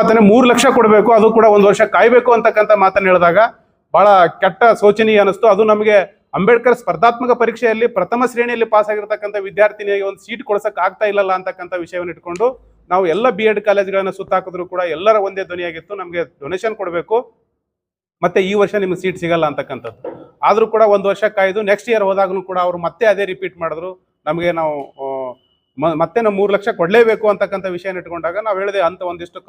ಅಂತಂದ್ರೆ ಮೂರು ಲಕ್ಷ ಕೊಡಬೇಕು, ಅದು ಕೂಡ ಒಂದು ವರ್ಷ ಕಾಯಬೇಕು ಅಂತಕ್ಕಂಥ ಮಾತನ್ನು ಹೇಳಿದಾಗ ಬಹಳ ಕೆಟ್ಟ ಶೋಚನೀಯ ಅನಿಸ್ತು ಅದು ನಮಗೆ ಅಂಬೇಡ್ಕರ್ ಸ್ಪರ್ಧಾತ್ಮಕ ಪರೀಕ್ಷೆಯಲ್ಲಿ ಪ್ರಥಮ ಶ್ರೇಣಿಯಲ್ಲಿ ಪಾಸ್ ಆಗಿರ್ತಕ್ಕಂಥ ವಿದ್ಯಾರ್ಥಿನಿಗೆ ಒಂದು ಸೀಟ್ ಕೊಡ್ಸಕ್ ಆಗ್ತಾ ಇಲ್ಲಲ್ಲ ಅಂತಕ್ಕಂಥ ವಿಷಯವನ್ನು ಇಟ್ಕೊಂಡು ನಾವು ಎಲ್ಲ ಬಿ ಎಡ್ ಕಾಲೇಜ್ಗಳನ್ನು ಸುತ್ತಾಕಿದ್ರು ಕೂಡ ಎಲ್ಲರ ಒಂದೇ ಧ್ವನಿಯಾಗಿತ್ತು. ನಮಗೆ ಡೊನೇಷನ್ ಕೊಡಬೇಕು. ಮತ್ತೆ ಈ ವರ್ಷ ನಿಮ್ಗೆ ಸೀಟ್ ಸಿಗಲ್ಲ ಅಂತಕ್ಕಂಥದ್ದು. ಆದರೂ ಕೂಡ ಒಂದು ವರ್ಷ ಕಾಯ್ದು ನೆಕ್ಸ್ಟ್ ಇಯರ್ ಹೋದಾಗಲೂ ಕೂಡ ಅವರು ಮತ್ತೆ ಅದೇ ರಿಪೀಟ್ ಮಾಡಿದ್ರು. ನಮಗೆ ನಾವು ಮತ್ತೆ ನಮ್ಮ ಮೂರು ಲಕ್ಷ ಕೊಡಲೇಬೇಕು ಅಂತಕ್ಕಂಥ ವಿಷಯ ಇಟ್ಕೊಂಡಾಗ ನಾವು ಹೇಳಿದೆ, ಅಂತ ಒಂದಿಷ್ಟು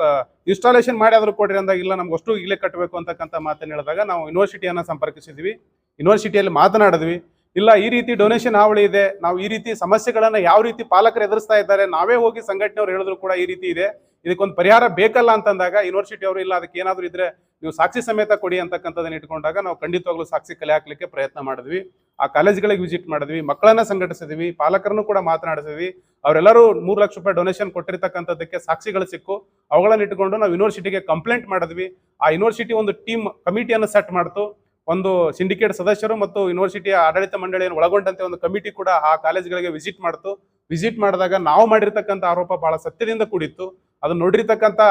ಇನ್ಸ್ಟಾಲೇಷನ್ ಮಾಡಿ ಆದರೂ ಕೊಡ್ರಿ ಅಂದಾಗ ಇಲ್ಲ, ನಮ್ಗೆ ಅಷ್ಟು ಈಗಲೇ ಕಟ್ಟಬೇಕು ಅಂತಕ್ಕಂಥ ಮಾತನ್ನು ಹೇಳಿದಾಗ ನಾವು ಯೂನಿವರ್ಸಿಟಿಯನ್ನು ಸಂಪರ್ಕಿಸಿದ್ವಿ. ಯೂನಿವರ್ಸಿಟಿಯಲ್ಲಿ ಮಾತನಾಡಿದ್ವಿ. ಇಲ್ಲ, ಈ ರೀತಿ ಡೊನೇಷನ್ ಹಾವಳಿ ಇದೆ. ನಾವು ಈ ರೀತಿ ಸಮಸ್ಯೆಗಳನ್ನ ಯಾವ ರೀತಿ ಪಾಲಕರು ಎದುರಿಸ್ತಾ ಇದ್ದಾರೆ, ನಾವೇ ಹೋಗಿ ಸಂಘಟನೆಯವ್ರು ಹೇಳಿದ್ರು ಕೂಡ ಈ ರೀತಿ ಇದೆ. ಇದಕ್ಕೊಂದು ಪರಿಹಾರ ಬೇಕಲ್ಲ ಅಂತಂದಾಗ ಯೂನಿವರ್ಸಿಟಿ ಅವರು ಇಲ್ಲ, ಅದಕ್ಕೆ ಏನಾದರೂ ಇದ್ರೆ ನೀವು ಸಾಕ್ಷಿ ಸಮೇತ ಕೊಡಿ ಅಂತಕ್ಕಂಥದ್ದನ್ನ ಇಟ್ಕೊಂಡಾಗ ನಾವು ಖಂಡಿತವಾಗ್ಲೂ ಸಾಕ್ಷಿ ಕಲೆ ಹಾಕ್ಲಿಕ್ಕೆ ಪ್ರಯತ್ನ ಮಾಡಿದ್ವಿ. ಆ ಕಾಲೇಜ್ಗಳಿಗೆ ವಿಸಿಟ್ ಮಾಡಿದ್ವಿ, ಮಕ್ಕಳನ್ನ ಸಂಘಟಿಸಿದ್ವಿ, ಪಾಲಕರನ್ನು ಕೂಡ ಮಾತನಾಡಿಸಿದ್ವಿ. ಅವರೆಲ್ಲರೂ ಮೂರು ಲಕ್ಷ ರೂಪಾಯಿ ಡೊನೇಷನ್ ಕೊಟ್ಟಿರ್ತಕ್ಕಂಥದ್ದಕ್ಕೆ ಸಾಕ್ಷಿಗಳು ಸಿಕ್ಕು. ಅವುಗಳನ್ನ ಇಟ್ಕೊಂಡು ನಾವು ಯೂನಿವರ್ಸಿಟಿಗೆ ಕಂಪ್ಲೇಂಟ್ ಮಾಡಿದ್ವಿ. ಆ ಯೂನಿವರ್ಸಿಟಿ ಒಂದು ಟೀಮ್ ಕಮಿಟಿಯನ್ನು ಸೆಟ್ ಮಾಡ್ತು. ಒಂದು ಸಿಂಡಿಕೇಟ್ ಸದಸ್ಯರು ಮತ್ತು ಯೂನಿವರ್ಸಿಟಿಯ ಆಡಳಿತ ಮಂಡಳಿಯನ್ನು ಒಳಗೊಂಡಂತೆ ಒಂದು ಕಮಿಟಿ ಕೂಡ ಆ ಕಾಲೇಜ್ಗಳಿಗೆ ವಿಸಿಟ್ ಮಾಡ್ತು. ವಿಸಿಟ್ ಮಾಡಿದಾಗ ನಾವು ಮಾಡಿರ್ತಕ್ಕಂಥ ಆರೋಪ ಬಹಳ ಸತ್ಯದಿಂದ ಕೂಡಿತ್ತು. ಅದನ್ನ ನೋಡಿರ್ತಕ್ಕಂಥ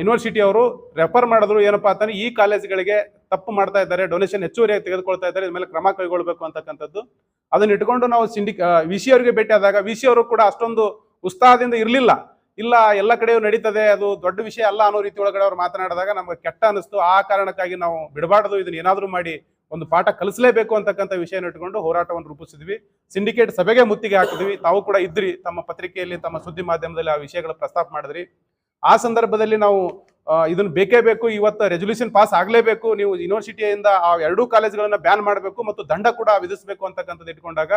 ಯೂನಿವರ್ಸಿಟಿ ಅವರು ರೆಫರ್ ಮಾಡಿದ್ರು ಏನಪ್ಪಾ ಅಂತಂದ್ರೆ ಈ ಕಾಲೇಜ್ಗಳಿಗೆ ತಪ್ಪು ಮಾಡ್ತಾ ಇದ್ದಾರೆ ಡೊನೇಷನ್ ಹೆಚ್ಚುವರಿಯಾಗಿ ತೆಗೆದುಕೊಳ್ತಾ ಇದ್ದಾರೆ ಇದ್ರ ಮೇಲೆ ಕ್ರಮ ಕೈಗೊಳ್ಳಬೇಕು ಅಂತಕ್ಕಂಥದ್ದು. ಅದನ್ನ ಇಟ್ಕೊಂಡು ನಾವು ಸಿಂಡಿಕ್ ವಿ ಸಿ ಅವರಿಗೆ ಭೇಟಿ ಆದಾಗ ವಿ ಸಿ ಅವರು ಕೂಡ ಅಷ್ಟೊಂದು ಉತ್ಸಾಹದಿಂದ ಇರಲಿಲ್ಲ. ಇಲ್ಲ, ಎಲ್ಲ ಕಡೆಯೂ ನಡೀತದೆ, ಅದು ದೊಡ್ಡ ವಿಷಯ ಅಲ್ಲ ಅನ್ನೋ ರೀತಿ ಒಳಗಡೆ ಅವ್ರು ಮಾತನಾಡಿದಾಗ ನಮ್ಗೆ ಕೆಟ್ಟ ಅನಿಸ್ತು ಆ ಕಾರಣಕ್ಕಾಗಿ ನಾವು ಬಿಡಬಾರ್ದು, ಇದನ್ನ ಏನಾದರೂ ಮಾಡಿ ಒಂದು ಪಾಠ ಕಲಿಸಲೇಬೇಕು ಅಂತಕ್ಕಂಥ ವಿಷಯನ ಇಟ್ಕೊಂಡು ಹೋರಾಟವನ್ನು ರೂಪಿಸಿದ್ವಿ. ಸಿಂಡಿಕೇಟ್ ಸಭೆಗೆ ಮುತ್ತಿಗೆ ಹಾಕಿದ್ವಿ. ತಾವು ಕೂಡ ಇದ್ರಿ, ತಮ್ಮ ಪತ್ರಿಕೆಯಲ್ಲಿ, ತಮ್ಮ ಸುದ್ದಿ ಮಾಧ್ಯಮದಲ್ಲಿ ಆ ವಿಷಯಗಳ ಪ್ರಸ್ತಾಪ ಮಾಡಿದ್ರಿ. ಆ ಸಂದರ್ಭದಲ್ಲಿ ನಾವು ಇದನ್ನು ಬೇಕೇ ಬೇಕು, ಇವತ್ತು ರೆಜುಲ್ಯೂಷನ್ ಪಾಸ್ ಆಗಲೇಬೇಕು, ನೀವು ಯೂನಿವರ್ಸಿಟಿಯಿಂದ ಆ ಎರಡೂ ಕಾಲೇಜುಗಳನ್ನು ಬ್ಯಾನ್ ಮಾಡಬೇಕು ಮತ್ತು ದಂಡ ಕೂಡ ವಿಧಿಸಬೇಕು ಅಂತಕ್ಕಂಥದ್ದು ಇಟ್ಕೊಂಡಾಗ,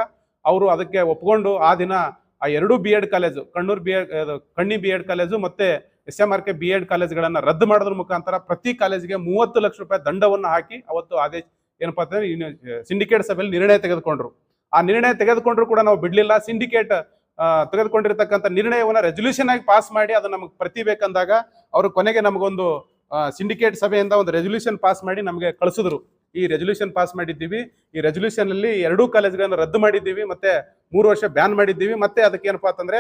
ಅವರು ಅದಕ್ಕೆ ಒಪ್ಕೊಂಡು ಆ ದಿನ ಆ ಎರಡೂ B Ed college Kannur B Ed ಕಣ್ಣಿ ಬಿ ಎಡ್ ಕಾಲೇಜು ಮತ್ತೆ S M R K B Ed ಕಾಲೇಜ್ಗಳನ್ನು ರದ್ದು ಮಾಡೋದ್ರ ಮುಖಾಂತರ ಪ್ರತಿ ಕಾಲೇಜಿಗೆ ಮೂವತ್ತು ಲಕ್ಷ ರೂಪಾಯಿ ದಂಡವನ್ನು ಹಾಕಿ ಅವತ್ತು ಆದೇಶ ಏನಪ್ಪಾ ಅಂತಂದ್ರೆ ಸಿಂಡಿಕೇಟ್ ಸಭೆಯಲ್ಲಿ ನಿರ್ಣಯ ತೆಗೆದುಕೊಂಡ್ರು. ಆ ನಿರ್ಣಯ ತೆಗೆದುಕೊಂಡ್ರು ಕೂಡ ನಾವು ಬಿಡ್ಲಿಲ್ಲ. ಸಿಂಡಿಕೇಟ್ ತೆಗೆದುಕೊಂಡಿರ್ತಕ್ಕಂಥ ನಿರ್ಣಯವನ್ನ ರೆಸೊಲ್ಯೂಷನ್ ಆಗಿ ಪಾಸ್ ಮಾಡಿ ಅದು ನಮಗೆ ಪ್ರತಿ ಬೇಕಂದಾಗ ಅವರು ಕೊನೆಗೆ ನಮಗೊಂದು ಸಿಂಡಿಕೇಟ್ ಸಭೆಯಿಂದ ಒಂದು ರೆಸೊಲ್ಯೂಷನ್ ಪಾಸ್ ಮಾಡಿ ನಮಗೆ ಕಳಿಸಿದ್ರು. ಈ ರೆಸೊಲ್ಯೂಷನ್ ಪಾಸ್ ಮಾಡಿದ್ದೀವಿ. ಈ ರೆಸೊಲ್ಯೂಷನ್ ಅಲ್ಲಿ ಎರಡೂ ಕಾಲೇಜ್ಗಳನ್ನು ರದ್ದು ಮಾಡಿದ್ದೀವಿ. ಮತ್ತೆ ಮೂರು ವರ್ಷ ಬ್ಯಾನ್ ಮಾಡಿದ್ದೀವಿ. ಮತ್ತೆ ಅದಕ್ಕೆ ಏನಪ್ಪಾ ಅಂತಂದ್ರೆ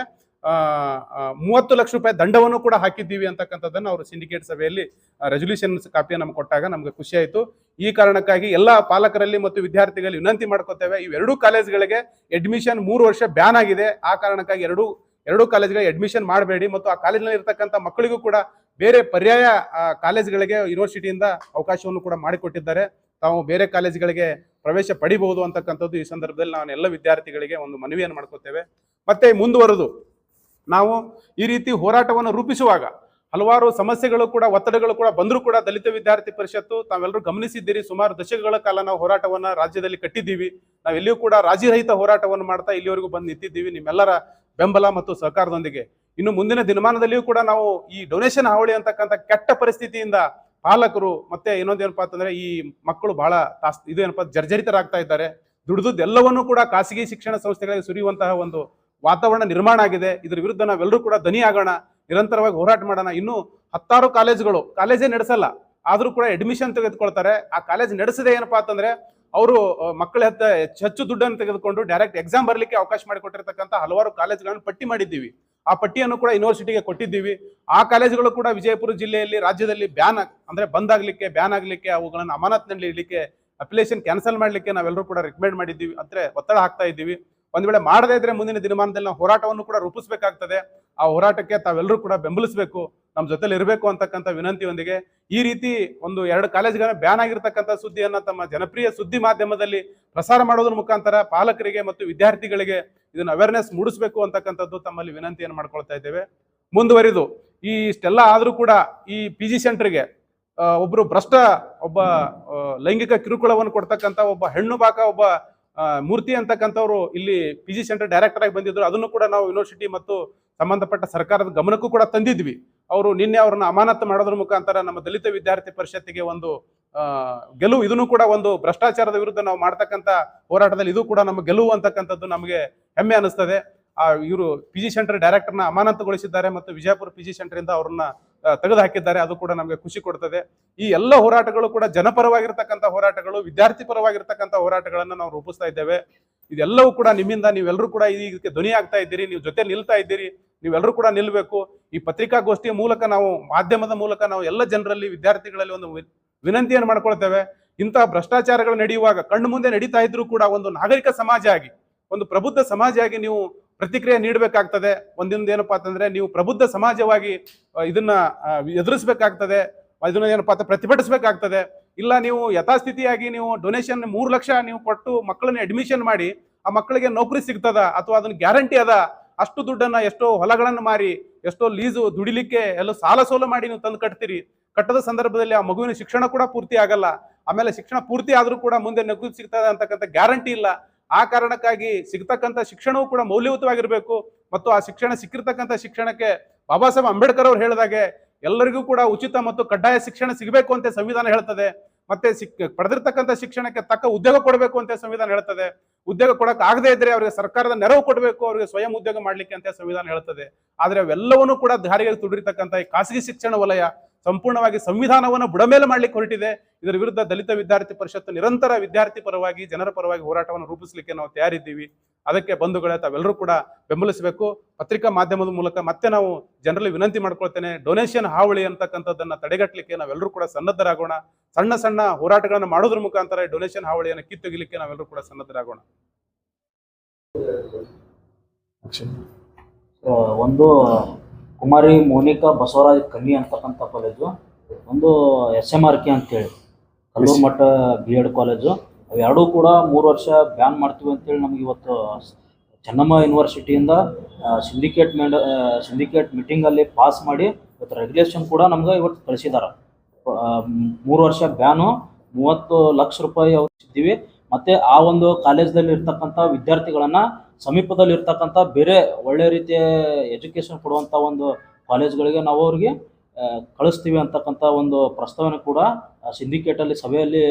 ಮೂವತ್ತು ಲಕ್ಷ ರೂಪಾಯಿ ದಂಡವನ್ನು ಕೂಡ ಹಾಕಿದ್ದೀವಿ ಅಂತಕ್ಕಂಥದ್ದನ್ನು ಅವರು ಸಿಂಡಿಕೇಟ್ ಸಭೆಯಲ್ಲಿ ರೆಸೊಲ್ಯೂಷನ್ ಕಾಪಿಯನ್ನು ನಮ್ಗೆ ಕೊಟ್ಟಾಗ ನಮ್ಗೆ ಖುಷಿ ಆಯಿತು. ಈ ಕಾರಣಕ್ಕಾಗಿ ಎಲ್ಲ ಪಾಲಕರಲ್ಲಿ ಮತ್ತು ವಿದ್ಯಾರ್ಥಿಗಳಲ್ಲಿ ವಿನಂತಿ ಮಾಡ್ಕೋತೇವೆ ಇವೆರಡೂ ಕಾಲೇಜ್ಗಳಿಗೆ ಅಡ್ಮಿಷನ್ ಮೂರು ವರ್ಷ ಬ್ಯಾನ್ ಆಗಿದೆ. ಆ ಕಾರಣಕ್ಕಾಗಿ ಎರಡೂ ಎರಡೂ ಕಾಲೇಜ್ಗಳಿಗೆ ಅಡ್ಮಿಷನ್ ಮಾಡಬೇಡಿ. ಮತ್ತು ಆ ಕಾಲೇಜಿನಲ್ಲಿ ಇರ್ತಕ್ಕಂಥ ಮಕ್ಕಳಿಗೂ ಕೂಡ ಬೇರೆ ಪರ್ಯಾಯ ಕಾಲೇಜ್ಗಳಿಗೆ ಯೂನಿವರ್ಸಿಟಿಯಿಂದ ಅವಕಾಶವನ್ನು ಕೂಡ ಮಾಡಿಕೊಟ್ಟಿದ್ದಾರೆ. ತಾವು ಬೇರೆ ಕಾಲೇಜುಗಳಿಗೆ ಪ್ರವೇಶ ಪಡಿಬಹುದು ಅಂತಕ್ಕಂಥದ್ದು ಈ ಸಂದರ್ಭದಲ್ಲಿ ನಾನು ಎಲ್ಲ ವಿದ್ಯಾರ್ಥಿಗಳಿಗೆ ಒಂದು ಮನವಿಯನ್ನು ಮಾಡ್ಕೋತೇವೆ. ಮತ್ತೆ ಮುಂದುವರೆದು ನಾವು ಈ ರೀತಿ ಹೋರಾಟವನ್ನು ರೂಪಿಸುವಾಗ ಹಲವಾರು ಸಮಸ್ಯೆಗಳು ಕೂಡ, ಒತ್ತಡಗಳು ಕೂಡ ಬಂದರೂ ಕೂಡ ದಲಿತ ವಿದ್ಯಾರ್ಥಿ ಪರಿಷತ್ತು ತಾವೆಲ್ಲರೂ ಗಮನಿಸಿದ್ದೀರಿ. ಸುಮಾರು ದಶಕಗಳ ಕಾಲ ನಾವು ಹೋರಾಟವನ್ನು ರಾಜ್ಯದಲ್ಲಿ ಕಟ್ಟಿದ್ದೀವಿ. ನಾವೆಲ್ಲಿಯೂ ಕೂಡ ರಾಜಿರಹಿತ ಹೋರಾಟವನ್ನು ಮಾಡ್ತಾ ಇಲ್ಲಿವರೆಗೂ ಬಂದು ನಿಂತಿದ್ದೀವಿ. ನಿಮ್ಮೆಲ್ಲರ ಬೆಂಬಲ ಮತ್ತು ಸಹಕಾರದೊಂದಿಗೆ. ಇನ್ನು ಮುಂದಿನ ದಿನಮಾನದಲ್ಲಿಯೂ ಕೂಡ ನಾವು ಈ ಡೊನೇಷನ್ ಹಾವಳಿ ಅಂತಕ್ಕಂಥ ಕೆಟ್ಟ ಪರಿಸ್ಥಿತಿಯಿಂದ ಪಾಲಕರು, ಮತ್ತೆ ಇನ್ನೊಂದೇನಪ್ಪಾ ಅಂತಂದ್ರೆ ಈ ಮಕ್ಕಳು ಬಹಳ ತಾಸ್, ಇದು ಏನಪ್ಪಾ, ಜರ್ಜರಿತರಾಗ್ತಾ ಇದ್ದಾರೆ. ದುಡಿದದ್ದು ಎಲ್ಲವನ್ನೂ ಕೂಡ ಖಾಸಗಿ ಶಿಕ್ಷಣ ಸಂಸ್ಥೆಗಳಿಗೆ ಸುರಿಯುವಂತಹ ಒಂದು ವಾತಾವರಣ ನಿರ್ಮಾಣ ಆಗಿದೆ. ಇದ್ರ ವಿರುದ್ಧ ನಾವೆಲ್ಲರೂ ಕೂಡ ದನಿ ಆಗೋಣ, ನಿರಂತರವಾಗಿ ಹೋರಾಟ ಮಾಡೋಣ. ಇನ್ನು ಹತ್ತಾರು ಕಾಲೇಜುಗಳು, ಕಾಲೇಜೇ ನಡೆಸಲ್ಲ, ಆದರೂ ಕೂಡ ಅಡ್ಮಿಷನ್ ತೆಗೆದುಕೊಳ್ತಾರೆ. ಆ ಕಾಲೇಜ್ ನಡೆಸದೆ ಏನಪ್ಪಾ ಅಂತಂದ್ರೆ, ಅವರು ಮಕ್ಕಳ ಹತ್ತ ಹೆಚ್ಚು ದುಡ್ಡನ್ನು ತೆಗೆದುಕೊಂಡು ಡೈರೆಕ್ಟ್ ಎಕ್ಸಾಮ್ ಬರಲಿಕ್ಕೆ ಅವಕಾಶ ಮಾಡಿಕೊಟ್ಟಿರ್ತಕ್ಕಂಥ ಹಲವಾರು ಕಾಲೇಜುಗಳನ್ನು ಪಟ್ಟಿ ಮಾಡಿದ್ದೀವಿ. ಆ ಪಟ್ಟಿಯನ್ನು ಕೂಡ ಯೂನಿವರ್ಸಿಟಿಗೆ ಕೊಟ್ಟಿದ್ದೀವಿ. ಆ ಕಾಲೇಜುಗಳು ಕೂಡ ವಿಜಯಪುರ ಜಿಲ್ಲೆಯಲ್ಲಿ ರಾಜ್ಯದಲ್ಲಿ ಬ್ಯಾನ್ ಅಂದ್ರೆ ಬಂದ್ ಆಗ್ಲಿಕ್ಕೆ ಬ್ಯಾನ್ ಆಗಲಿಕ್ಕೆ, ಅವುಗಳನ್ನು ಅಮಾನತ್ನಲ್ಲಿ ಇಡಲಿಕ್ಕೆ ಅಪ್ಲಿಕೇಶನ್ ಕ್ಯಾನ್ಸಲ್ ಮಾಡಲಿಕ್ಕೆ ನಾವೆಲ್ಲರೂ ಕೂಡ ರಿಕಮೆಂಡ್ ಮಾಡಿದ್ದೀವಿ. ಅಂದ್ರೆ ಒತ್ತಡ ಹಾಕ್ತಾ ಇದ್ದೀವಿ. ಒಂದ್ ವೇಳೆ ಮಾಡದೇ ಇದ್ರೆ ಮುಂದಿನ ದಿನಮಾನದಲ್ಲಿ ನಾವು ಹೋರಾಟವನ್ನು ಕೂಡ ರೂಪಿಸಬೇಕಾಗ್ತದೆ. ಆ ಹೋರಾಟಕ್ಕೆ ತಾವೆಲ್ಲರೂ ಕೂಡ ಬೆಂಬಲಿಸಬೇಕು ನಮ್ಮ ಜೊತೆಲಿ ಇರಬೇಕು ಅಂತಕ್ಕಂಥ ವಿನಂತಿಯೊಂದಿಗೆ ಈ ರೀತಿ ಒಂದು ಎರಡು ಕಾಲೇಜ್ಗಳ ಬ್ಯಾನ್ ಆಗಿರ್ತಕ್ಕಂಥ ಸುದ್ದಿಯನ್ನ ತಮ್ಮ ಜನಪ್ರಿಯ ಸುದ್ದಿ ಮಾಧ್ಯಮದಲ್ಲಿ ಪ್ರಸಾರ ಮಾಡೋದ್ರ ಮುಖಾಂತರ ಪಾಲಕರಿಗೆ ಮತ್ತು ವಿದ್ಯಾರ್ಥಿಗಳಿಗೆ ಇದನ್ನ ಅವೇರ್ನೆಸ್ ಮೂಡಿಸಬೇಕು ಅಂತಕ್ಕಂಥದ್ದು ತಮ್ಮಲ್ಲಿ ವಿನಂತಿಯನ್ನು ಮಾಡ್ಕೊಳ್ತಾ ಇದ್ದೇವೆ. ಮುಂದುವರಿದು, ಈ ಇಷ್ಟೆಲ್ಲ ಆದರೂ ಕೂಡ ಈ ಪಿ ಜಿ ಸೆಂಟರ್ಗೆ ಒಬ್ಬರು ಭ್ರಷ್ಟ, ಒಬ್ಬ ಲೈಂಗಿಕ ಕಿರುಕುಳವನ್ನು ಕೊಡ್ತಕ್ಕಂಥ ಒಬ್ಬ ಹೆಣ್ಣು ಬಾಕ ಒಬ್ಬ ಮೂರ್ತಿ ಅಂತಕ್ಕಂಥವ್ರು ಇಲ್ಲಿ ಪಿ ಜಿ ಸೆಂಟರ್ ಡೈರೆಕ್ಟರ್ ಆಗಿ ಬಂದಿದ್ರು. ಅದನ್ನು ಕೂಡ ನಾವು ಯೂನಿವರ್ಸಿಟಿ ಮತ್ತು ಸಂಬಂಧಪಟ್ಟ ಸರ್ಕಾರದ ಗಮನಕ್ಕೂ ಕೂಡ ತಂದಿದ್ವಿ. ಅವರು ನಿನ್ನೆ ಅವ್ರನ್ನ ಅಮಾನತು ಮಾಡೋದ್ರ ಮುಖಾಂತರ ನಮ್ಮ ದಲಿತ ವಿದ್ಯಾರ್ಥಿ ಪರಿಷತ್ತಿಗೆ ಒಂದು ಗೆಲುವು. ಇದನ್ನು ಕೂಡ ಒಂದು ಭ್ರಷ್ಟಾಚಾರದ ವಿರುದ್ಧ ನಾವು ಮಾಡ್ತಕ್ಕಂಥ ಹೋರಾಟದಲ್ಲಿ ಇದು ಕೂಡ ನಮ್ಮ ಗೆಲುವು ಅಂತಕ್ಕಂಥದ್ದು ನಮಗೆ ಹೆಮ್ಮೆ ಅನಿಸ್ತದೆ ಆ ಇವರು ಪಿ ಜಿ ಸೆಂಟರ್ ಡೈರೆಕ್ಟರ್ನ ಅಮಾನತುಗೊಳಿಸಿದ್ದಾರೆ ಮತ್ತು ವಿಜಯಪುರ ಪಿ ಜಿ ಸೆಂಟರ್ ಇಂದ ಅವ್ರನ್ನ ತೆಗೆದು ಹಾಕಿದ್ದಾರೆ ಅದು ಕೂಡ ನಮಗೆ ಖುಷಿ ಕೊಡ್ತದೆ. ಈ ಎಲ್ಲ ಹೋರಾಟಗಳು ಕೂಡ ಜನಪರವಾಗಿರ್ತಕ್ಕಂಥ ಹೋರಾಟಗಳು, ವಿದ್ಯಾರ್ಥಿ ಪರವಾಗಿರ್ತಕ್ಕಂಥ ಹೋರಾಟಗಳನ್ನು ನಾವು ರೂಪಿಸ್ತಾ ಇದ್ದೇವೆ. ಇದೆಲ್ಲವೂ ಕೂಡ ನಿಮ್ಮಿಂದ ನೀವೆಲ್ಲರೂ ಕೂಡ ಇದಕ್ಕೆ ಧ್ವನಿ ಆಗ್ತಾ ಇದ್ದೀರಿ. ನೀವು ಜೊತೆ ನಿಲ್ತಾ ಇದ್ದೀರಿ. ನೀವೆಲ್ಲರೂ ಕೂಡ ನಿಲ್ಲಬೇಕು ಈ ಪತ್ರಿಕಾಗೋಷ್ಠಿಯ ಮೂಲಕ ನಾವು, ಮಾಧ್ಯಮದ ಮೂಲಕ ನಾವು ಎಲ್ಲ ಜನರಲ್ಲಿ, ವಿದ್ಯಾರ್ಥಿಗಳಲ್ಲಿ ಒಂದು ವಿನಂತಿಯನ್ನು ಮಾಡ್ಕೊಳ್ತೇವೆ. ಇಂತಹ ಭ್ರಷ್ಟಾಚಾರಗಳು ನಡೆಯುವಾಗ, ಕಣ್ಣು ಮುಂದೆ ನಡೀತಾ ಇದ್ರೂ ಕೂಡ ಒಂದು ನಾಗರಿಕ ಸಮಾಜ ಆಗಿ, ಒಂದು ಪ್ರಬುದ್ಧ ಸಮಾಜ ಆಗಿ ನೀವು ಪ್ರತಿಕ್ರಿಯೆ ನೀಡಬೇಕಾಗ್ತದೆ. ಒಂದೊಂದು ಏನಪ್ಪಾ ಅಂತಂದ್ರೆ ನೀವು ಪ್ರಬುದ್ಧ ಸಮಾಜವಾಗಿ ಇದನ್ನ ಎದುರಿಸಬೇಕಾಗ್ತದೆ ಎದುರಿಸ್ಬೇಕಾಗ್ತದೆ. ಇದನ್ನ ಏನಪ್ಪಾ ಅಂತ ಪ್ರತಿಭಟಿಸಬೇಕಾಗ್ತದೆ. ಇಲ್ಲ ನೀವು ಯಥಾಸ್ಥಿತಿಯಾಗಿ ನೀವು ಡೊನೇಷನ್ ಮೂರು ಲಕ್ಷ ನೀವು ಕೊಟ್ಟು ಮಕ್ಕಳನ್ನ ಅಡ್ಮಿಷನ್ ಮಾಡಿ, ಆ ಮಕ್ಕಳಿಗೆ ನೌಕರಿ ಸಿಗ್ತದ? ಅಥವಾ ಅದನ್ನ ಗ್ಯಾರಂಟಿ ಅದ? ಅಷ್ಟು ದುಡ್ಡನ್ನ, ಎಷ್ಟೋ ಹೊಲಗಳನ್ನು ಮಾರಿ, ಎಷ್ಟೋ ಲೀಸು ದುಡಿಲಿಕ್ಕೆ ಎಲ್ಲ ಸಾಲ ಸೋಲ ಮಾಡಿ ನೀವು ತಂದು ಕಟ್ತೀರಿ. ಕಟ್ಟದ ಸಂದರ್ಭದಲ್ಲಿ ಆ ಮಗುವಿನ ಶಿಕ್ಷಣ ಕೂಡ ಪೂರ್ತಿ ಆಗಲ್ಲ. ಆಮೇಲೆ ಶಿಕ್ಷಣ ಪೂರ್ತಿ ಆದರೂ ಕೂಡ ಮುಂದೆ ನೌಕರಿ ಸಿಗ್ತದೆ ಅಂತಕ್ಕಂಥ ಗ್ಯಾರಂಟಿ ಇಲ್ಲ. ಆ ಕಾರಣಕ್ಕಾಗಿ ಸಿಗ್ತಕ್ಕಂಥ ಶಿಕ್ಷಣವೂ ಕೂಡ ಮೌಲ್ಯಯುತವಾಗಿರಬೇಕು. ಮತ್ತು ಆ ಶಿಕ್ಷಣ ಸಿಕ್ಕಿರ್ತಕ್ಕಂಥ ಶಿಕ್ಷಣಕ್ಕೆ ಬಾಬಾ ಸಾಹೇಬ್ ಅಂಬೇಡ್ಕರ್ ಅವರು ಹೇಳಿದಾಗೆ ಎಲ್ಲರಿಗೂ ಕೂಡ ಉಚಿತ ಮತ್ತು ಕಡ್ಡಾಯ ಶಿಕ್ಷಣ ಸಿಗಬೇಕು ಅಂತ ಸಂವಿಧಾನ ಹೇಳ್ತದೆ. ಮತ್ತೆ ಸಿಕ್ ಪಡೆದಿರ್ತಕ್ಕಂಥ ಶಿಕ್ಷಣಕ್ಕೆ ತಕ್ಕ ಉದ್ಯೋಗ ಕೊಡಬೇಕು ಅಂತ ಸಂವಿಧಾನ ಹೇಳ್ತದೆ. ಉದ್ಯೋಗ ಕೊಡಕ್ಕೆ ಆಗದೇ ಇದ್ರೆ ಅವರಿಗೆ ಸರ್ಕಾರದ ನೆರವು ಕೊಡಬೇಕು, ಅವರಿಗೆ ಸ್ವಯಂ ಉದ್ಯೋಗ ಮಾಡ್ಲಿಕ್ಕೆ ಅಂತ ಸಂವಿಧಾನ ಹೇಳ್ತದೆ. ಆದ್ರೆ ಅವೆಲ್ಲವನ್ನೂ ಕೂಡ ದಾರಿಗೆ ತುಡಿರ್ತಕ್ಕಂಥ ಈ ಖಾಸಗಿ ಶಿಕ್ಷಣ ವಲಯ ಸಂಪೂರ್ಣವಾಗಿ ಸಂವಿಧಾನವನ್ನು ಬುಡಮೇಲೆ ಮಾಡ್ಲಿಕ್ಕೆ ಹೊರಟಿದೆ. ಇದರ ವಿರುದ್ಧ ದಲಿತ ವಿದ್ಯಾರ್ಥಿ ಪರಿಷತ್ತು ನಿರಂತರ ವಿದ್ಯಾರ್ಥಿ ಪರವಾಗಿ, ಜನರ ಪರವಾಗಿ ಹೋರಾಟವನ್ನು ರೂಪಿಸಲಿಕ್ಕೆ ನಾವು ತಯಾರಿದ್ದೀವಿ. ಅದಕ್ಕೆ ಬಂಧುಗಳೇ, ತಾವೆಲ್ಲರೂ ಕೂಡ ಬೆಂಬಲಿಸಬೇಕು. ಪತ್ರಿಕಾ ಮಾಧ್ಯಮದ ಮೂಲಕ ಮತ್ತೆ ನಾವು ಜನರಲ್ಲಿ ವಿನಂತಿ ಮಾಡ್ಕೊಳ್ತೇನೆ. ಡೊನೇಷನ್ ಹಾವಳಿ ಅಂತಕ್ಕಂಥದ್ದನ್ನ ತಡೆಗಟ್ಟಲಿಕ್ಕೆ ನಾವೆಲ್ಲರೂ ಕೂಡ ಸನ್ನದ್ಧರಾಗೋಣ. ಸಣ್ಣ ಸಣ್ಣ ಹೋರಾಟಗಳನ್ನು ಮಾಡೋದ್ರ ಮುಖಾಂತರ ಡೊನೇಷನ್ ಹಾವಳಿಯನ್ನು ಕಿತ್ತೊಗಿಲಿಕ್ಕೆ ನಾವೆಲ್ಲರೂ ಕೂಡ ಸನ್ನದ್ಧರಾಗೋಣ. ಆ, ಒಂದು ಕುಮಾರಿ ಮೋನಿಕಾ ಬಸವರಾಜ್ ಕನ್ನಿ ಅಂತಕ್ಕಂಥ ಕಾಲೇಜು ಒಂದು ಎಸ್ ಎಂ ಆರ್ ಕೆ ಅಂತೇಳಿ. ಕಲ್ಲೂರು ಮಠ ಬಿ ಎಡ್ ಕಾಲೇಜು ಅವೆರಡೂ ಕೂಡ ಮೂರು ವರ್ಷ ಬ್ಯಾನ್ ಮಾಡ್ತೀವಿ ಅಂತೇಳಿ ನಮ್ಗೆ ಇವತ್ತು ಚೆನ್ನಮ್ಮ ಯೂನಿವರ್ಸಿಟಿಯಿಂದ ಸಿಂಡಿಕೇಟ್ ಮೇಡ ಸಿಂಡಿಕೇಟ್ ಮೀಟಿಂಗಲ್ಲಿ ಪಾಸ್ ಮಾಡಿ ಇವತ್ತು ರೆಗ್ಯುಲೇಷನ್ ಕೂಡ ನಮ್ಗೆ ಇವತ್ತು ಕಳಿಸಿದ್ದಾರೆ ಮೂರು ವರ್ಷ ಬ್ಯಾನು, ಮೂವತ್ತು ಲಕ್ಷ ರೂಪಾಯಿ ಅವರು ಇದ್ದೀವಿ ಮತ್ತೆ ಆ ಒಂದು ಕಾಲೇಜ್ದಲ್ಲಿ ಇರ್ತಕ್ಕಂಥ ವಿದ್ಯಾರ್ಥಿಗಳನ್ನ ಸಮೀಪದಲ್ಲಿ ಇರ್ತಕ್ಕಂಥ ಬೇರೆ ಒಳ್ಳೆ ರೀತಿಯ ಎಜುಕೇಶನ್ ಕೊಡುವಂಥ ಒಂದು ಕಾಲೇಜ್ಗಳಿಗೆ ನಾವು ಅವ್ರಿಗೆ ಕಳಿಸ್ತೀವಿ ಅಂತಕ್ಕಂಥ ಒಂದು ಪ್ರಸ್ತಾವನೆ ಕೂಡ ಸಿಂಡಿಕೇಟಲ್ಲಿ ಸಭೆಯಲ್ಲಿ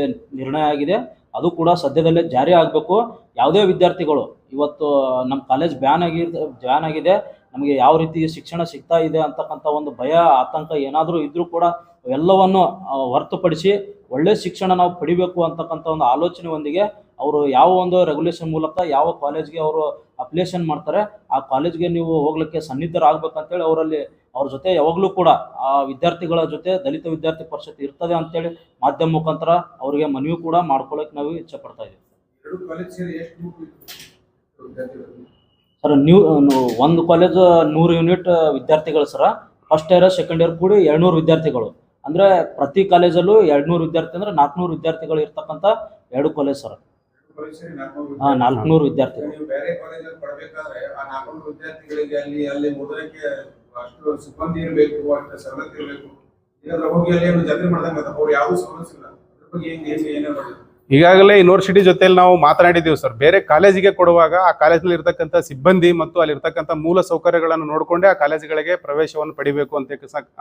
ನಿರ್ಣಯ ಆಗಿದೆ. ಅದು ಕೂಡ ಸದ್ಯದಲ್ಲೇ ಜಾರಿ ಆಗಬೇಕು. ಯಾವುದೇ ವಿದ್ಯಾರ್ಥಿಗಳು, ಇವತ್ತು ನಮ್ಮ ಕಾಲೇಜ್ ಬ್ಯಾನ್ ಆಗಿ ಬ್ಯಾನ್ ಆಗಿದೆ. ನಮಗೆ ಯಾವ ರೀತಿ ಶಿಕ್ಷಣ ಸಿಗ್ತಾ ಇದೆ ಅಂತಕ್ಕಂಥ ಒಂದು ಭಯ, ಆತಂಕ ಏನಾದರೂ ಇದ್ರೂ ಕೂಡ ಎಲ್ಲವನ್ನು ಹೊರತುಪಡಿಸಿ ಒಳ್ಳೆ ಶಿಕ್ಷಣ ನಾವು ಪಡಿಬೇಕು ಅಂತಕ್ಕಂಥ ಒಂದು ಆಲೋಚನೆಯೊಂದಿಗೆ ಅವರು ಯಾವ ಒಂದು ರೆಗ್ಯುಲೇಷನ್ ಮೂಲಕ ಯಾವ ಕಾಲೇಜ್ಗೆ ಅವರು ಅಪ್ಲಿಕೇಶನ್ ಮಾಡ್ತಾರೆ ಆ ಕಾಲೇಜ್ಗೆ ನೀವು ಹೋಗ್ಲಿಕ್ಕೆ ಹೇಳಿ ಅವರಲ್ಲಿ ಅವ್ರ ಜೊತೆ ಯಾವಾಗಲೂ ಕೂಡ ಆ ವಿದ್ಯಾರ್ಥಿಗಳ ಜೊತೆ ದಲಿತ ವಿದ್ಯಾರ್ಥಿ ಪರಿಷತ್ ಇರ್ತದೆ ಅಂತೇಳಿ ಮಾಧ್ಯಮ ಮುಖಾಂತರ ಅವರಿಗೆ ಮನವಿ ಕೂಡ ಮಾಡ್ಕೊಳ್ಳೋಕೆ ನಾವು ಇಚ್ಛೆ ಪಡ್ತಾ ಇದ್ದೀವಿ ಸರ್ ನ್ಯೂ ಒಂದು ಕಾಲೇಜ್ ನೂರು ಯೂನಿಟ್ ವಿದ್ಯಾರ್ಥಿಗಳು ಸರ ಫಸ್ಟ್ ಇಯರ್ ಸೆಕೆಂಡ್ ಇಯರ್ ಕೂಡಿ ಎರಡ್ನೂರು ವಿದ್ಯಾರ್ಥಿಗಳು. ಅಂದ್ರೆ ಪ್ರತಿ ಕಾಲೇಜಲ್ಲೂ ಎರಡ್ನೂರು ವಿದ್ಯಾರ್ಥಿ ಅಂದ್ರೆ ನಾಲ್ಕುನೂರು ವಿದ್ಯಾರ್ಥಿಗಳು ಇರ್ತಕ್ಕಂಥ ಎರಡು ಕಾಲೇಜ್ ಸರ್. ಹಾ, ನಾಲ್ಕುನೂರು ವಿದ್ಯಾರ್ಥಿಗಳು. ಸಿಬ್ಬಂದಿ ಈಗಾಗಲೇ ಯೂನಿವರ್ಸಿಟಿ ಜೊತೆಲಿ ನಾವು ಮಾತನಾಡಿದ್ದೀವಿ ಸರ್. ಬೇರೆ ಕಾಲೇಜಿಗೆ ಕೊಡುವಾಗ ಆ ಕಾಲೇಜಿನಲ್ಲಿ ಇರ್ತಕ್ಕಂಥ ಸಿಬ್ಬಂದಿ ಮತ್ತು ಅಲ್ಲಿರ್ತಕ್ಕಂಥ ಮೂಲ ಸೌಕರ್ಯಗಳನ್ನು ನೋಡಿಕೊಂಡೇ ಆ ಕಾಲೇಜುಗಳಿಗೆ ಪ್ರವೇಶವನ್ನು ಪಡಿಬೇಕು ಅಂತ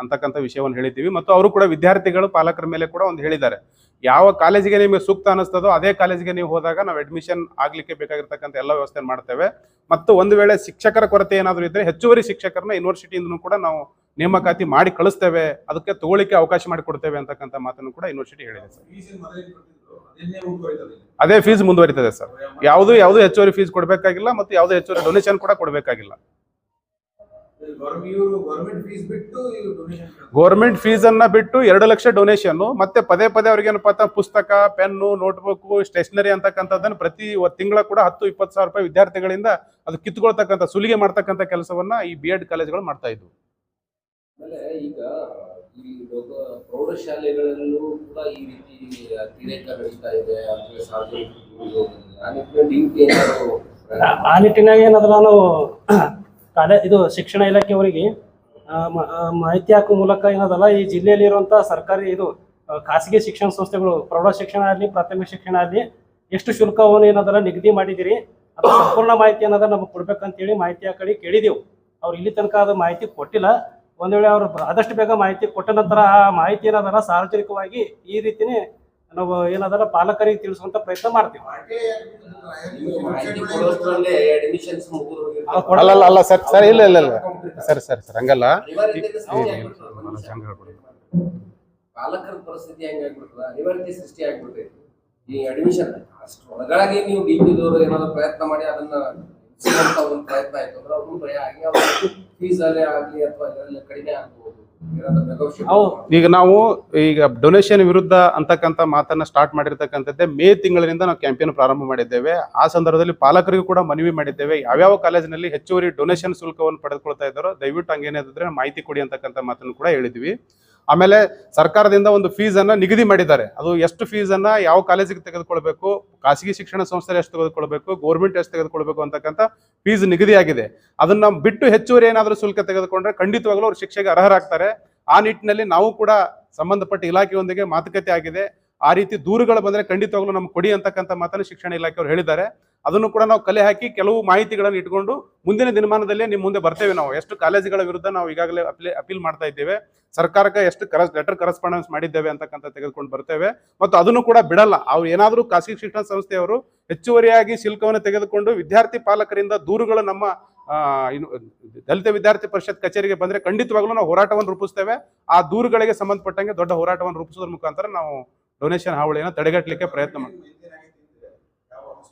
ಅಂತಕ್ಕಂಥ ವಿಷಯವನ್ನು ಹೇಳಿದ್ದೀವಿ. ಮತ್ತು ಅವರು ಕೂಡ ವಿದ್ಯಾರ್ಥಿಗಳು, ಪಾಲಕರ ಮೇಲೆ ಕೂಡ ಒಂದು ಹೇಳಿದ್ದಾರೆ. ಯಾವ ಕಾಲೇಜಿಗೆ ನಿಮಗೆ ಸೂಕ್ತ ಅನಿಸ್ತದೋ ಅದೇ ಕಾಲೇಜಿಗೆ ನೀವು ಹೋದಾಗ ನಾವು ಅಡ್ಮಿಷನ್ ಆಗಲಿಕ್ಕೆ ಬೇಕಾಗಿರ್ತಕ್ಕಂಥ ಎಲ್ಲ ವ್ಯವಸ್ಥೆ ಮಾಡ್ತೇವೆ. ಮತ್ತು ಒಂದು ವೇಳೆ ಶಿಕ್ಷಕರ ಕೊರತೆ ಏನಾದರೂ ಇದ್ದರೆ ಹೆಚ್ಚುವರಿ ಶಿಕ್ಷಕರನ್ನ ಯೂನಿವರ್ಸಿಟಿಯಿಂದನೂ ಕೂಡ ನಾವು ನೇಮಕಾತಿ ಮಾಡಿ ಕಳಿಸ್ತೇವೆ. ಅದಕ್ಕೆ ತಗೊಳ್ಳಿಕ್ಕೆ ಅವಕಾಶ ಮಾಡಿಕೊಡ್ತೇವೆ ಅಂತಕ್ಕಂಥ ಮಾತನ್ನು ಕೂಡ ಯೂನಿವರ್ಸಿಟಿ ಹೇಳಿದೆ ಸರ್. ಅದೇ ಫೀಸ್ ಮುಂದುವರಿತದೆ ಸರ್ ಯಾವುದು ಯಾವುದು ಹೆಚ್ಚುವರಿ ಫೀಸ್ ಕೊಡಬೇಕಾಗಿಲ್ಲ ಮತ್ತು ಯಾವುದು ಹೆಚ್ಚುವರಿ ಡೊನೇಷನ್ ಕೂಡ ಕೊಡಬೇಕಾಗಿಲ್ಲ. ಗೌರ್ಮೆಂಟ್ ಫೀಸ್ ಅನ್ನ ಬಿಟ್ಟು ಎರಡು ಲಕ್ಷ ಡೊನೇಷನ್ ಮತ್ತೆ ಪದೇ ಪದೇ ಅವ್ರಿಗೆ ಏನಪ್ಪಾ ಅಂತ ಪುಸ್ತಕ ಪೆನ್ನು ನೋಟ್ಬುಕ್ ಸ್ಟೇಷನರಿ ಅಂತಕ್ಕಂಥದ್ದನ್ನು ಪ್ರತಿ ತಿಂಗಳ ಕೂಡ ಹತ್ತು ಇಪ್ಪತ್ತು ಸಾವಿರ ರೂಪಾಯಿ ವಿದ್ಯಾರ್ಥಿಗಳಿಂದ ಅದು ಕಿತ್ಕೊಳ್ತಕ್ಕಂಥ ಸುಲಿಗೆ ಮಾಡ್ತಕ್ಕಂಥ ಕೆಲಸವನ್ನ ಈ ಬಿ ಎಡ್ ಕಾಲೇಜ್ಗಳು ಮಾಡ್ತಾ ಇದ್ವು. ಈ ಪ್ರೌಢಶಾಲೆಗಳಲ್ಲೂ ಕೂಡ ಈ ರೀತಿ ಅತಿರೇಕ ನಡೀತಾ ಇದೆ. ಅಂದ್ರೆ ಸಾರ್ವಜನಿಕ ಆ ಏನಾದ್ರು ನಿಟ್ಟಿನಾಗ ಏನಂದ್ರೆ ನಾನು ಕಾಲೇ, ಇದು ಶಿಕ್ಷಣ ಇಲಾಖೆಯವರಿಗೆ ಮಾಹಿತಿ ಹಾಕುವ ಮೂಲಕ ಏನದಲ್ಲ, ಈ ಜಿಲ್ಲೆಯಲ್ಲಿ ಇರುವಂತಹ ಸರ್ಕಾರಿ ಇದು ಖಾಸಗಿ ಶಿಕ್ಷಣ ಸಂಸ್ಥೆಗಳು, ಪ್ರೌಢ ಶಿಕ್ಷಣ ಆಗಲಿ, ಪ್ರಾಥಮಿಕ ಶಿಕ್ಷಣ ಆಗಲಿ, ಎಷ್ಟು ಶುಲ್ಕವನ್ನು ಏನದಲ್ಲ ನಿಗದಿ ಮಾಡಿದಿರಿ ಅದು ಸಂಪೂರ್ಣ ಮಾಹಿತಿ ಏನಾದ್ರೂ ನಮಗೆ ಕೊಡ್ಬೇಕಂತೇಳಿ ಮಾಹಿತಿ ಆ ಕಡೆ ಕೇಳಿದೆವು. ಅವ್ರು ಇಲ್ಲಿ ತನಕ ಅದು ಮಾಹಿತಿ ಕೊಟ್ಟಿಲ್ಲ. ಒಂದ್ ವೇಳೆ ಅವರು ಆದಷ್ಟು ಬೇಗ ಮಾಹಿತಿ ಕೊಟ್ಟ ನಂತರ ಆ ಮಾಹಿತಿ ಏನದಲ್ಲ ಸಾರ್ವಜನಿಕವಾಗಿ ಈ ರೀತಿನೇ ನಾವು ಏನದಲ್ಲ ಪಾಲಕರಿಗೆ ತಿಳಿಸುವಂತ ಪ್ರಯತ್ನ ಮಾಡ್ತೀವಿ. ಅಲ್ಲ ಅಲ್ಲ ಸರ್ ಸರ್ ಇಲ್ಲ ಇಲ್ಲ ಇಲ್ಲ. ಸರ್ ಸರ್ ಸರ್ ಹಂಗಲ್ಲ. ಪಾಲಕರ ಪರಿಸ್ಥಿತಿ ಹೆಂಗಾಗ್ಬಿಡ್ತದ ಅನಿವಾರ್ಯತೆ ಸೃಷ್ಟಿ ಆಗ್ಬಿಡ್ತೈತಿ. ಈ ಅಡ್ಮಿಷನ್ ಅಷ್ಟು ಒಳಗಾಗಿ ನೀವು ಡಿ ಪಿದವರು ಏನಾದ್ರು ಪ್ರಯತ್ನ ಮಾಡಿ ಅದನ್ನ ಒಂದು ಪ್ರಯತ್ನ ಆಯ್ತು ಅಂದ್ರೆ ಅವ್ರಿಗೂ ಭಯ ಆಗಿ ಫೀಸ್ ಅಲ್ಲೇ ಆಗ್ಲಿ ಅಥವಾ. ಈಗ ನಾವು ಈಗ ಡೊನೇಷನ್ ವಿರುದ್ಧ ಅಂತಕ್ಕಂಥ ಮಾತನ್ನ ಸ್ಟಾರ್ಟ್ ಮಾಡಿರ್ತಕ್ಕಂಥದ್ದೇ ಮೇ ತಿಂಗಳಿನಿಂದ ನಾವು ಕ್ಯಾಂಪೇನ್ ಪ್ರಾರಂಭ ಮಾಡಿದ್ದೇವೆ ಆ ಸಂದರ್ಭದಲ್ಲಿ ಪಾಲಕರಿಗೂ ಕೂಡ ಮನವಿ ಮಾಡಿದ್ದೇವೆ ಯಾವ್ಯಾವ ಕಾಲೇಜಿನಲ್ಲಿ ಹೆಚ್ಚುವರಿ ಡೊನೇಷನ್ ಶುಲ್ಕವನ್ನು ಪಡೆದುಕೊಳ್ತಾ ಇದ್ದಾರೋ ದಯವಿಟ್ಟು ಹಂಗೇನಿದ್ರೆ ಮಾಹಿತಿ ಕೊಡಿ ಅಂತಕ್ಕಂಥ ಮಾತನ್ನು ಕೂಡ ಹೇಳಿದ್ವಿ ಆಮೇಲೆ ಸರ್ಕಾರದಿಂದ ಒಂದು ಫೀಸ್ ಅನ್ನ ನಿಗದಿ ಮಾಡಿದ್ದಾರೆ. ಅದು ಎಷ್ಟು ಫೀಸ್ ಅನ್ನ ಯಾವ ಕಾಲೇಜಿಗೆ ತೆಗೆದುಕೊಳ್ಬೇಕು, ಖಾಸಗಿ ಶಿಕ್ಷಣ ಸಂಸ್ಥೆ ಎಷ್ಟು ತೆಗೆದುಕೊಳ್ಬೇಕು ಗೌರ್ಮೆಂಟ್ ಎಷ್ಟು ತೆಗೆದುಕೊಳ್ಬೇಕು ಅಂತಕ್ಕಂಥ ಫೀಸ್ ನಿಗದಿಯಾಗಿದೆ. ಅದನ್ನ ಬಿಟ್ಟು ಹೆಚ್ಚುವರಿ ಏನಾದರೂ ಶುಲ್ಕ ತೆಗೆದುಕೊಂಡ್ರೆ ಖಂಡಿತವಾಗ್ಲೂ ಅವರು ಶಿಕ್ಷೆಗೆ ಅರ್ಹರಾಗ್ತಾರೆ. ಆ ನಿಟ್ಟಿನಲ್ಲಿ ನಾವು ಕೂಡ ಸಂಬಂಧಪಟ್ಟ ಇಲಾಖೆಯೊಂದಿಗೆ ಮಾತುಕತೆ ಆಗಿದೆ. ಆ ರೀತಿ ದೂರುಗಳು ಬಂದರೆ ಖಂಡಿತವಾಗ್ಲೂ ನಮ್ಗೆ ಕೊಡಿ ಅಂತಕ್ಕಂಥ ಮಾತನ್ನು ಶಿಕ್ಷಣ ಇಲಾಖೆಯವರು ಹೇಳಿದ್ದಾರೆ. ಅದನ್ನು ಕೂಡ ನಾವು ಕಲೆ ಹಾಕಿ ಕೆಲವು ಮಾಹಿತಿಗಳನ್ನು ಇಟ್ಕೊಂಡು ಮುಂದಿನ ದಿನಮಾನದಲ್ಲಿ ನಿಮ್ಮ ಮುಂದೆ ಬರ್ತೇವೆ ನಾವು. ಎಷ್ಟು ಕಾಲೇಜುಗಳ ವಿರುದ್ಧ ನಾವು ಈಗಾಗಲೇ ಅಪ್ಲೇ ಅಪೀಲ್ ಮಾಡ್ತಾ ಇದ್ದೇವೆ. ಸರ್ಕಾರಕ್ಕೆ ಎಷ್ಟು ಕರಸ್ ಲೆಟರ್ ಕರೆಸ್ಪಾಂಡೆನ್ಸ್ ಮಾಡಿದ್ದೇವೆ ಅಂತಕ್ಕಂಥ ತೆಗೆದುಕೊಂಡು ಬರ್ತೇವೆ. ಮತ್ತು ಅದನ್ನು ಕೂಡ ಬಿಡಲ್ಲ. ಅವ್ರು ಏನಾದರೂ ಖಾಸಗಿ ಶಿಕ್ಷಣ ಸಂಸ್ಥೆಯವರು ಹೆಚ್ಚುವರಿಯಾಗಿ ಶುಲ್ಕವನ್ನು ತೆಗೆದುಕೊಂಡು ವಿದ್ಯಾರ್ಥಿ ಪಾಲಕರಿಂದ ದೂರುಗಳು ನಮ್ಮ ದಲಿತ ವಿದ್ಯಾರ್ಥಿ ಪರಿಷತ್ ಕಚೇರಿಗೆ ಬಂದರೆ ಖಂಡಿತವಾಗ್ಲೂ ನಾವು ಹೋರಾಟವನ್ನು ರೂಪಿಸ್ತೇವೆ. ಆ ದೂರುಗಳಿಗೆ ಸಂಬಂಧಪಟ್ಟಂಗೆ ದೊಡ್ಡ ಹೋರಾಟವನ್ನು ರೂಪಿಸೋದ್ರ ಮುಖಾಂತರ ನಾವು ಡೊನೇಷನ್ ಹಾವಳಿಯನ್ನು ತಡೆಗಟ್ಟಲಿಕ್ಕೆ ಪ್ರಯತ್ನ ಮಾಡ್ತೀವಿ.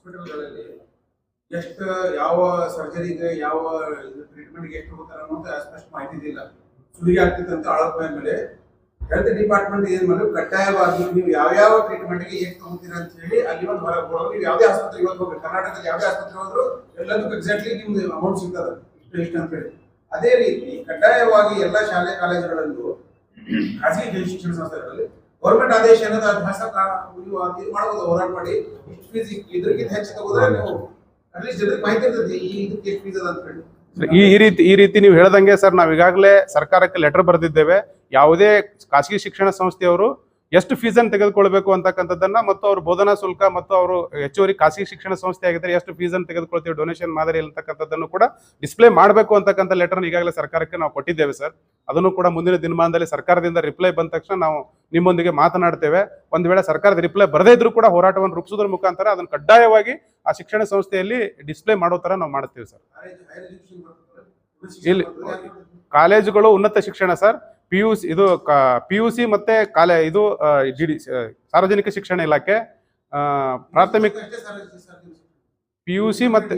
ಹಾಸ್ಪಿಟಲ್ಗಳಲ್ಲಿ ಎಷ್ಟು ಯಾವ ಸರ್ಜರಿಗೆ ಯಾವ ಟ್ರೀಟ್ಮೆಂಟ್ಗೆ ಎಷ್ಟು ಹೋಗ್ತಾರೆ ಅನ್ನೋದು ಅಷ್ಟು ಮಾಹಿತಿ ಇಲ್ಲ ಸುಲಿಗೆ ಆಗ್ತಿತ್ತು ಅಂತ ಆಳಪ್ಪ ಮೇಲೆ ಹೆಲ್ತ್ ಡಿಪಾರ್ಟ್ಮೆಂಟ್ ಏನ್ ಮಾಡಿದ್ರು, ಕಡ್ಡಾಯವಾಗಿ ನೀವು ಯಾವ್ಯಾವ ಟ್ರೀಟ್ಮೆಂಟ್ಗೆ ಎಷ್ಟು ತಗೋತೀರಾ ಅಂತ ಹೇಳಿ ಅಲ್ಲಿ ಒಂದು ಹೊರಗೆ ಕೊಡೋದು ನೀವು ಯಾವುದೇ ಇವತ್ತು ಹೋಗ್ಬೇಕು. ಕರ್ನಾಟಕದಲ್ಲಿ ಯಾವುದೇ ಆಸ್ಪತ್ರೆ ಹೋದ್ರು ಎಲ್ಲದಕ್ಕೂ ಎಕ್ಸಾಕ್ಟ್ಲಿ ನಿಮ್ದು ಅಮೌಂಟ್ ಸಿಗ್ತದೆ. ಇಷ್ಟು ಅಂತ ಹೇಳಿ. ಅದೇ ರೀತಿ ಕಡ್ಡಾಯವಾಗಿ ಎಲ್ಲ ಶಾಲೆ ಕಾಲೇಜುಗಳಲ್ಲೂ ಖಾಸಗಿ ಶಿಕ್ಷಣ ಸಂಸ್ಥೆಗಳಲ್ಲಿ ಗೌರ್ಮೆಂಟ್ ಆದೇಶ ಏನದ ಅಭ್ಯಾಸ ಮಾಡಬಹುದು ಹೋರಾಟ ಮಾಡಿ. ಇಷ್ಟು ಫೀಸ್ ಇದ್ರಕ್ಕಿಂತ ಹೆಚ್ಚು ತಗೋದ್ರೆ ನೀವು ಅಟ್ಲೀಸ್ಟ್ ಜನರಿಗೆ ಮಾಹಿತಿ ಇರ್ತದೆ, ಈ ಇದಕ್ಕೆ ಎಷ್ಟು ಫೀಸ್ ಅದ ಅಂತ ಹೇಳಿ. ಈ ಈ ರೀತಿ ಈ ರೀತಿ ನೀವು ಹೇಳ್ದಂಗೆ ಸರ್ ನಾವು ಈಗಾಗಲೇ ಸರ್ಕಾರಕ್ಕೆ ಲೆಟರ್ ಬರೆದಿದ್ದೇವೆ. ಯಾವುದೇ ಖಾಸಗಿ ಶಿಕ್ಷಣ ಸಂಸ್ಥೆಯವರು ಎಷ್ಟು ಫೀಸನ್ನು ತೆಗೆದುಕೊಳ್ಬೇಕು ಅಂತಕ್ಕಂಥದ್ದನ್ನ ಮತ್ತು ಅವರು ಬೋಧನಾ ಶುಲ್ಕ ಮತ್ತು ಅವರು ಹೆಚ್ಚುವರಿ ಖಾಸಗಿ ಶಿಕ್ಷಣ ಸಂಸ್ಥೆ ಆಗಿದ್ದರೆ ಎಷ್ಟು ಫೀಸನ್ನು ತೆಗೆದುಕೊಳ್ತೀವಿ ಡೊನೇಷನ್ ಮಾದರಿ ಅಂತಕ್ಕಂಥದ್ದನ್ನು ಕೂಡ ಡಿಸ್ಪ್ಲೇ ಮಾಡಬೇಕು ಅಂತಕ್ಕಂಥ ಲೆಟರ್ ಈಗಾಗಲೇ ಸರ್ಕಾರಕ್ಕೆ ನಾವು ಕೊಟ್ಟಿದ್ದೇವೆ ಸರ್. ಅದನ್ನು ಕೂಡ ಮುಂದಿನ ದಿನಮಾನದಲ್ಲಿ ಸರ್ಕಾರದಿಂದ ರಿಪ್ಲೈ ಬಂದ ತಕ್ಷಣ ನಾವು ನಿಮ್ಮೊಂದಿಗೆ ಮಾತನಾಡ್ತೇವೆ. ಒಂದು ವೇಳೆ ಸರ್ಕಾರದ ರಿಪ್ಲೈ ಬರದೇ ಇದ್ರೂ ಕೂಡ ಹೋರಾಟವನ್ನು ರೂಪಿಸೋದ್ರ ಮುಖಾಂತರ ಅದನ್ನು ಕಡ್ಡಾಯವಾಗಿ ಆ ಶಿಕ್ಷಣ ಸಂಸ್ಥೆಯಲ್ಲಿ ಡಿಸ್ಪ್ಲೇ ಮಾಡೋ ಥರ ನಾವು ಮಾಡ್ತೀವಿ ಸರ್. ಇಲ್ಲಿ ಕಾಲೇಜುಗಳು ಉನ್ನತ ಶಿಕ್ಷಣ ಸರ್. ಪಿ ಯು ಸಿ ಇದು ಪಿ ಯು ಸಿ ಮತ್ತೆ ಕಾಲೇ, ಇದು ಡಿ ಸಾರ್ವಜನಿಕ ಶಿಕ್ಷಣ ಇಲಾಖೆ ಪ್ರಾಥಮಿಕ ಪಿ ಯು ಸಿ ಮತ್ತು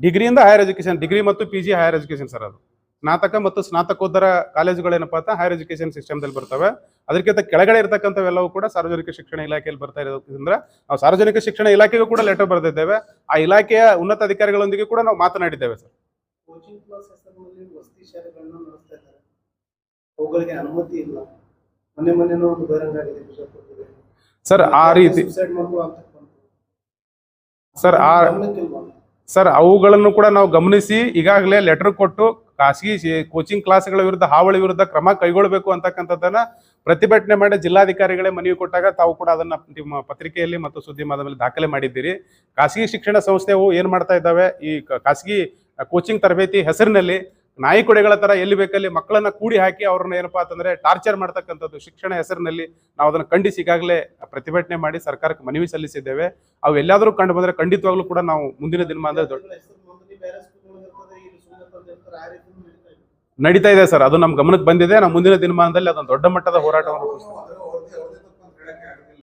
ಡಿಗ್ರಿಯಿಂದ ಹೈಯರ್ ಎಜುಕೇಷನ್ ಡಿಗ್ರಿ ಮತ್ತು P G higher education sir ಅದು. ಸ್ನಾತಕ ಮತ್ತು ಸ್ನಾತಕೋತ್ತರ ಕಾಲೇಜುಗಳೇನಪ್ಪ ಅಂತ ಹೈಯರ್ ಎಜುಕೇಶನ್ ಸಿಸ್ಟಮ್ದಲ್ಲಿ ಬರ್ತವೆ. ಅದಕ್ಕಿಂತ ಕೆಳಗಡೆ ಇರತಕ್ಕಂಥವೆಲ್ಲವೂ ಕೂಡ ಸಾರ್ವಜನಿಕ ಶಿಕ್ಷಣ ಇಲಾಖೆಯಲ್ಲಿ ಬರ್ತಾ ಇರೋದ್ರಿಂದ ನಾವು ಸಾರ್ವಜನಿಕ ಶಿಕ್ಷಣ ಇಲಾಖೆಗೂ ಕೂಡ ಲೆಟರ್ ಬರೆದಿದ್ದೇವೆ. ಆ ಇಲಾಖೆಯ ಉನ್ನತ ಅಧಿಕಾರಿಗಳೊಂದಿಗೆ ಕೂಡ ನಾವು ಮಾತನಾಡಿದ್ದೇವೆ ಸರ್ ಅವುಗಳಿಗೆ ಅನುಮತಿ ಇಲ್ಲ. ಮೊನ್ನೆ ಮೊನ್ನೆನೂ ಒಂದು ಬಹಿರಂಗ ಆಗಿದೆ ಬಿಜಾಪುರದಲ್ಲಿ ಸರ್ ಆ ರೀತಿ ಸುಸೈಡ್ ಸರ್ ಆ ಸರ್ ಅವುಗಳನ್ನು ಕೂಡ ನಾವು ಗಮನಿಸಿ ಈಗಾಗಲೇ ಲೆಟರ್ ಕೊಟ್ಟು ಖಾಸಗಿ ಕೋಚಿಂಗ್ ಕ್ಲಾಸ್ಗಳ ವಿರುದ್ಧ ಹಾವಳಿ ವಿರುದ್ಧ ಕ್ರಮ ಕೈಗೊಳ್ಳಬೇಕು ಅಂತಕ್ಕಂಥದ್ದನ್ನ ಪ್ರತಿಭಟನೆ ಮಾಡಿ ಜಿಲ್ಲಾಧಿಕಾರಿಗಳೇ ಮನವಿ ಕೊಟ್ಟಾಗ ತಾವು ಕೂಡ ಅದನ್ನ ನಿಮ್ಮ ಪತ್ರಿಕೆಯಲ್ಲಿ ಮತ್ತು ಸುದ್ದಿ ಮಾಧ್ಯಮದಲ್ಲಿ ದಾಖಲೆ ಮಾಡಿದ್ದೀರಿ. ಖಾಸಗಿ ಶಿಕ್ಷಣ ಸಂಸ್ಥೆವು ಏನ್ ಮಾಡ್ತಾ ಇದ್ದಾವೆ? ಈ ಖಾಸಗಿ ಕೋಚಿಂಗ್ ತರಬೇತಿ ಹೆಸರಿನಲ್ಲಿ ನಾಯಿ ಕೊಡೆಗಳ ತರ ಎಲ್ಲಿ ಬೇಕಲ್ಲಿ ಮಕ್ಕಳನ್ನ ಕೂಡಿ ಹಾಕಿ ಅವ್ರನ್ನ ಏನಪ್ಪಾ ಅಂತಂದ್ರೆ ಟಾರ್ಚರ್ ಮಾಡ್ತಕ್ಕಂಥದ್ದು ಶಿಕ್ಷಣ ಹೆಸರಿನಲ್ಲಿ ನಾವು ಅದನ್ನು ಖಂಡಿಸಿ ಈಗಾಗಲೇ ಪ್ರತಿಭಟನೆ ಮಾಡಿ ಸರ್ಕಾರಕ್ಕೆ ಮನವಿ ಸಲ್ಲಿಸಿದ್ದೇವೆ. ಅವು ಎಲ್ಲಾದರೂ ಕಂಡು ಬಂದ್ರೆ ಖಂಡಿತವಾಗ್ಲೂ ಕೂಡ ನಾವು ಮುಂದಿನ ದಿನಮಾನದಲ್ಲಿ ದೊಡ್ಡ ನಡೀತಾ ಇದೆ ಸರ್. ಅದು ನಮ್ಮ ಗಮನಕ್ಕೆ ಬಂದಿದೆ. ನಾವು ಮುಂದಿನ ದಿನಮಾನದಲ್ಲಿ ಅದೊಂದು ದೊಡ್ಡ ಮಟ್ಟದ ಹೋರಾಟವನ್ನು